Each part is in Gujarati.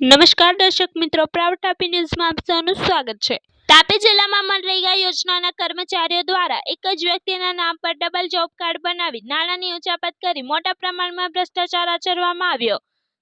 નમસ્કાર દર્શક મિત્રો પ્રાઉડ તાપી ન્યૂઝમાં આપ સૌનું સ્વાગત છે. તાપી જિલ્લામાં મનરેગા યોજનાના કર્મચારીઓ દ્વારા એક જ વ્યક્તિના નામ પર ડબલ જોબ કાર્ડ બનાવી નાણાંની ઉચાપત કરી મોટા પ્રમાણમાં ભ્રષ્ટાચાર આચરવામાં આવ્યો.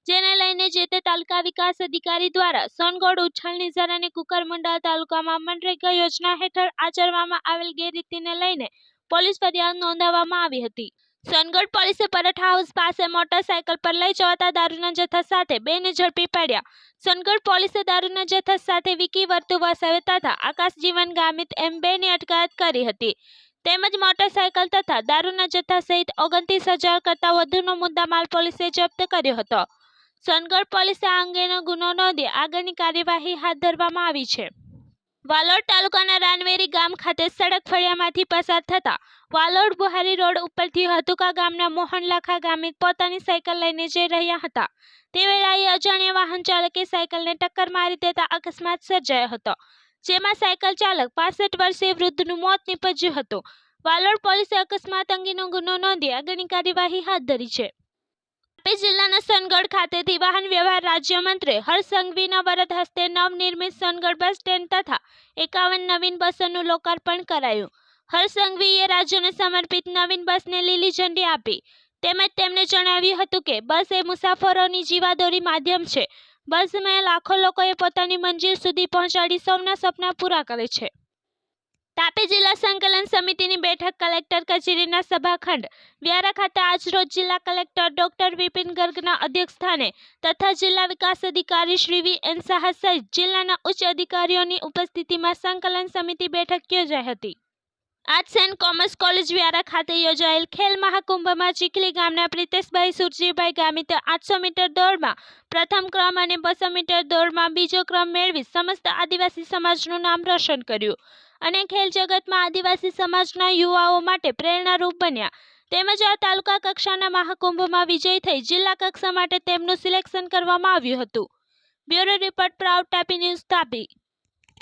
જેને લઈને જે તે તાલુકા વિકાસ અધિકારી દ્વારા સોનગઢ ઉછાલ નિઝાર અને કુકરમુંડા તાલુકામાં મનરેગા યોજના હેઠળ આચરવામાં આવેલ ગેરરીતિને લઈને પોલીસ ફરિયાદ નોંધાવવામાં આવી હતી. સોનગઢ પોલીસે પરટ હાઉસ પાસે મોટરસાયકલ પર લઈ જવાતા દારૂના જથ્થા સાથે બેને ઝડપી પાડ્યા. સોનગઢ પોલીસે દારૂના જથ્થા સાથે વિકી વર્તુ વસાવે તથા આકાશ જીવન ગામિત એમ બેની અટકાયત કરી હતી. તેમજ મોટરસાયકલ તથા દારૂના જથ્થા સહિત ઓગણત્રીસ હજાર કરતાં વધુનો મુદ્દામાલ પોલીસે જપ્ત કર્યો હતો. સોનગઢ પોલીસે આ અંગેનો ગુનો નોંધી આગળની કાર્યવાહી હાથ ધરવામાં આવી છે. વાલોડ તાલુકાના રાનવેરી ગામ ખાતે સડક ફળિયામાંથી પસાર થતા વાલોડ બુહારી રોડ ઉપરથી હતુકા ગામના મોહન લાખા ગામિત પોતાની સાયકલ લઈને જઈ રહ્યા હતા. તે વેળાએ અજાણ્યા વાહન ચાલકે સાયકલને ટક્કર મારી દેતા અકસ્માત સર્જાયો હતો, જેમાં સાયકલ ચાલક પાસઠ વર્ષીય વૃદ્ધનું મોત નીપજ્યું હતું. વાલોડ પોલીસે અકસ્માત અંગેનો ગુનો નોંધી આગળની કાર્યવાહી હાથ ધરી છે. તાપી જિલ્લાના સનગઢ ખાતેથી વાહન વ્યવહાર રાજ્યમંત્રી હર્ષ સંઘવીના વરદ હસ્તે નવનિર્મિત સોનગઢ બસ સ્ટેન્ડ તથા એકાવન નવીન બસોનું લોકાર્પણ કરાયું. હર્ષ સંઘવીએ રાજ્યને સમર્પિત નવીન બસને લીલી ઝંડી આપી. તેમજ તેમણે જણાવ્યું હતું કે, બસ એ મુસાફરોની જીવાદોરી માધ્યમ છે. બસમાં લાખો લોકોએ પોતાની મંજિલ સુધી પહોંચાડી સૌના સપના પૂરા કરે છે. તાપી જિલ્લા સંકલન સમિતિની બેઠક કલેક્ટર કચેરીના સભાખંડ. વ્યારા ખાતે આજરોજ જિલ્લા કલેક્ટર ડોક્ટર વિપિન ગર્ગના અધ્યક્ષસ્થાને તથા જિલ્લા વિકાસ અધિકારી શ્રી વી એન શાહ સહિત જિલ્લાના ઉચ્ચ અધિકારીઓની ઉપસ્થિતિમાં સંકલન સમિતિ બેઠક યોજાઈ હતી. Arts and commerce college Vyara ખાતે યોજાયેલ ખેલ મહાકુંભમાં ચીખલી ગામના પ્રિતેશભાઈ સુરજીભાઈ ગામિતે આઠસો મીટર દોડમાં પ્રથમ ક્રમ અને બસો મીટર દોડમાં બીજો ક્રમ મેળવી સમસ્ત આદિવાસી સમાજનું નામ રોશન કર્યું. અને ખેલ જગતમાં આદિવાસી સમાજના યુવાઓ માટે પ્રેરણારૂપ બન્યા. તેમજ આ તાલુકા કક્ષાના મહાકુંભમાં વિજય થઈ જિલ્લા કક્ષા માટે તેમનું સિલેક્શન કરવામાં આવ્યું હતું. Bureau report proud Tapi news Tapi.